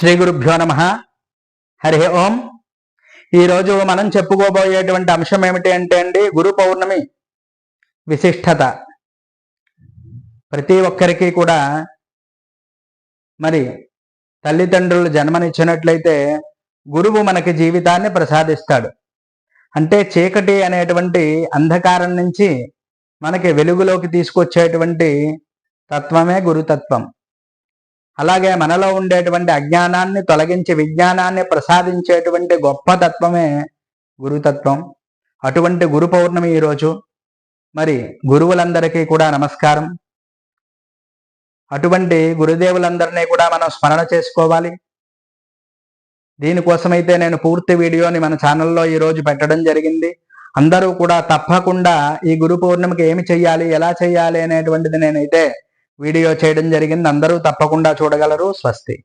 శ్రీ గురుభ్యో నమ. హరి ఓం. ఈరోజు మనం చెప్పుకోబోయేటువంటి అంశం ఏమిటి అంటే అండి గురు పౌర్ణమి విశిష్టత. ప్రతి ఒక్కరికి కూడా మరి తల్లిదండ్రులు జన్మనిచ్చినట్లయితే గురువు మనకి జీవితాన్ని ప్రసాదిస్తాడు. అంటే చీకటి అనేటువంటి అంధకారం నుంచి మనకి వెలుగులోకి తీసుకొచ్చేటువంటి తత్వమే గురుతత్వం. అలాగే మనలో ఉండేటువంటి అజ్ఞానాన్ని తొలగించి విజ్ఞానాన్ని ప్రసాదించేటువంటి గొప్ప తత్వమే గురుతత్వం. అటువంటి గురు పౌర్ణమి ఈరోజు మరి గురువులందరికీ కూడా నమస్కారం. అటువంటి గురుదేవులందరినీ కూడా మనం స్మరణ చేసుకోవాలి. దీనికోసమైతే నేను పూర్తి వీడియోని మన ఛానల్లో ఈరోజు పెట్టడం జరిగింది. అందరూ కూడా తప్పకుండా ఈ గురు పౌర్ణమికి ఏమి చెయ్యాలి ఎలా చెయ్యాలి అనేటువంటిది నేనైతే వీడియో చేయడం జరిగింది. అందరూ తప్పకుండా చూడగలరు. స్వస్తి.